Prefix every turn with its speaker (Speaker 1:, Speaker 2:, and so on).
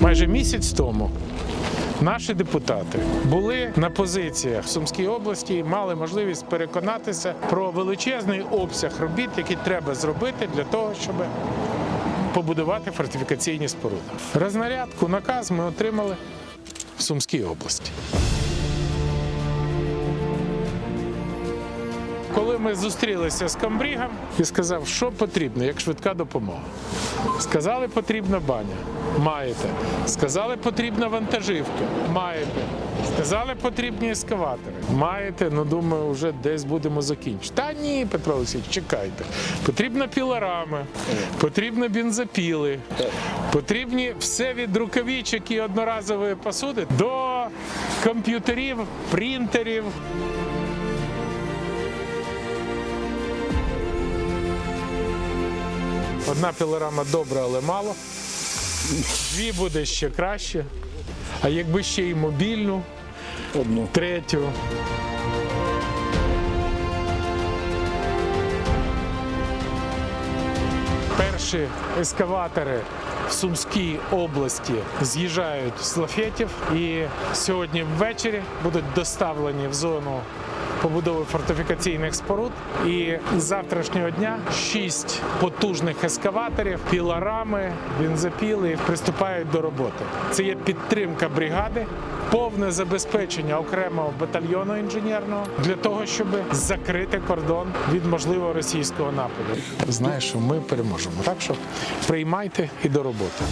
Speaker 1: Майже місяць тому наші депутати були на позиціях в Сумській області і мали можливість переконатися про величезний обсяг робіт, які треба зробити для того, щоб побудувати фортифікаційні споруди. Рознарядку, наказ ми отримали в Сумській області. Ми зустрілися з комбрігом і сказав, що потрібно, як швидка допомога. Сказали, потрібна баня. Маєте. Сказали, потрібна вантажівка. Маєте. Сказали, потрібні ескаватори. Маєте. Ну думаю, вже десь будемо закінчити. Та ні, Петро Олексійович, чекайте. Потрібна пілорами, потрібні бензопіли, потрібні все від рукавичок і одноразової посуди до комп'ютерів, принтерів. Одна пілорама добра, але мало. Дві буде ще краще. А якби ще й мобільну,
Speaker 2: Одну.
Speaker 1: третю. Перші ескаватори в Сумській області з'їжджають з лафетів і сьогодні ввечері будуть доставлені в зону побудови фортифікаційних споруд. І з завтрашнього дня шість потужних ескаваторів, пілорами, бензопіли приступають до роботи. Це є підтримка бригади. Повне забезпечення окремого батальйону інженерного для того, щоб закрити кордон від можливого російського нападу. Знаєш, що ми переможемо. Так що приймайте і до роботи.